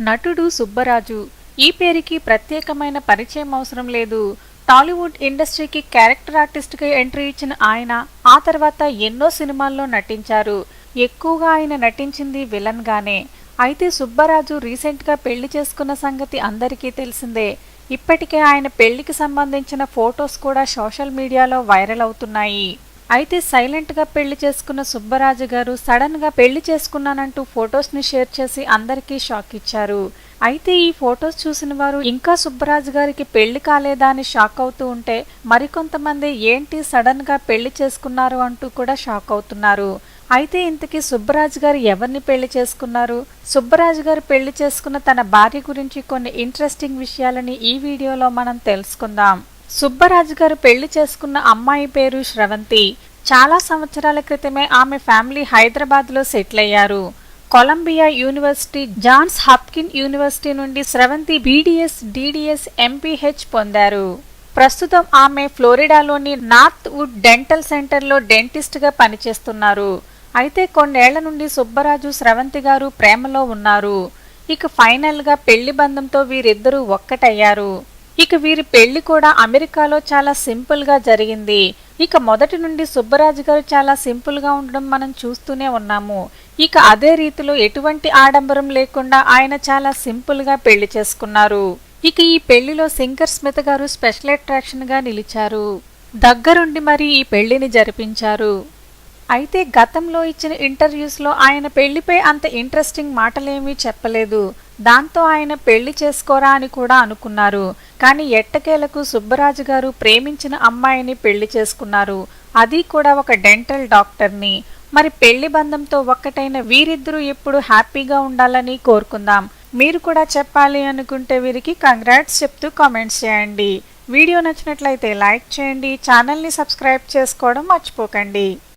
నటుడు సుబ్బరాజు. ఈ పేరుకి ప్రత్యేకమైన పరిచయం అవసరం లేదు. టాలీవుడ్ ఇండస్ట్రీకి క్యారెక్టర్ ఆర్టిస్ట్గా ఎంట్రీ ఇచ్చిన ఆయన ఆ తర్వాత ఎన్నో సినిమాల్లో నటించారు. ఎక్కువగా ఆయన నటించింది విలన్గానే అయితే సుబ్బరాజు రీసెంట్గా పెళ్ళి చేసుకున్న సంగతి అందరికీ తెలిసిందే. ఇప్పటికే ఆయన పెళ్ళికి సంబంధించిన ఫొటోస్ కూడా సోషల్ మీడియాలో వైరల్ అవుతున్నాయి. అయితే సైలెంట్గా పెళ్ళి చేసుకున్న సుబ్బరాజు గారు సడన్గా పెళ్ళి చేసుకున్నానంటూ ఫొటోస్ని షేర్ చేసి అందరికీ షాక్ ఇచ్చారు. అయితే ఈ ఫొటోస్ చూసిన వారు ఇంకా సుబ్బరాజు గారికి పెళ్ళి కాలేదా అని షాక్ అవుతూ ఉంటే మరికొంతమంది ఏంటి సడన్గా పెళ్ళి చేసుకున్నారు అంటూ కూడా షాక్ అవుతున్నారు. అయితే ఇంతకీ సుబ్బరాజు గారు ఎవరిని పెళ్ళి చేసుకున్నారు? సుబ్బరాజు గారు పెళ్ళి చేసుకున్న తన భార్య గురించి కొన్ని ఇంట్రెస్టింగ్ విషయాలని ఈ వీడియోలో మనం తెలుసుకుందాం. సుబ్బరాజు గారు పెళ్ళి చేసుకున్న అమ్మాయి పేరు శ్రవంతి. చాలా సంవత్సరాల క్రితమే ఆమె ఫ్యామిలీ హైదరాబాద్లో సెటిల్ అయ్యారు Columbia University Johns Hopkin University నుండి స్రవంతి బీడీఎస్ డిడిఎస్ ఎంపీహెచ్ పొందారు. ప్రస్తుతం ఆమె ఫ్లోరిడాలోని నార్త్ వుడ్ డెంటల్ సెంటర్లో డెంటిస్ట్గా పనిచేస్తున్నారు. అయితే కొన్నేళ్ళ నుండి సుబ్బరాజు స్రవంతి గారు ప్రేమలో ఉన్నారు. ఇక ఫైనల్గా పెళ్ళి బంధంతో వీరిద్దరూ ఒక్కటయ్యారు. ఇక వీరి పెళ్ళి కూడా అమెరికాలో చాలా సింపుల్గా జరిగింది. ఇక మొదటి నుండి సుబ్బరాజు గారు చాలా సింపుల్గా ఉండడం మనం చూస్తూనే ఉన్నాము. ఇక అదే రీతిలో ఎటువంటి ఆడంబరం లేకుండా ఆయన చాలా సింపుల్గా పెళ్ళి చేసుకున్నారు. ఇక ఈ పెళ్ళిలో శంకర్ స్మిత గారు స్పెషల్ అట్రాక్షన్గా నిలిచారు. దగ్గరుండి మరి ఈ పెళ్ళిని జరిపించారు. అయితే గతంలో ఇచ్చిన ఇంటర్వ్యూస్లో ఆయన పెళ్ళిపై అంత ఇంట్రెస్టింగ్ మాటలేమీ చెప్పలేదు. దాంతో ఆయన పెళ్ళి చేసుకోరా అని కూడా అనుకున్నారు. కానీ ఎట్టకేలకు సుబ్బరాజు గారు ప్రేమించిన అమ్మాయిని పెళ్ళి చేసుకున్నారు. అది కూడా ఒక డెంటల్ డాక్టర్ని. మరి పెళ్ళి బంధంతో ఒక్కటైన వీరిద్దరూ ఎప్పుడు హ్యాపీగా ఉండాలని కోరుకుందాం. మీరు కూడా చెప్పాలి అనుకుంటే వీరికి కంగ్రాట్స్ చెప్తూ కామెంట్స్ చేయండి. వీడియో నచ్చినట్లయితే లైక్ చేయండి. ఛానల్ని సబ్స్క్రైబ్ చేసుకోవడం మర్చిపోకండి.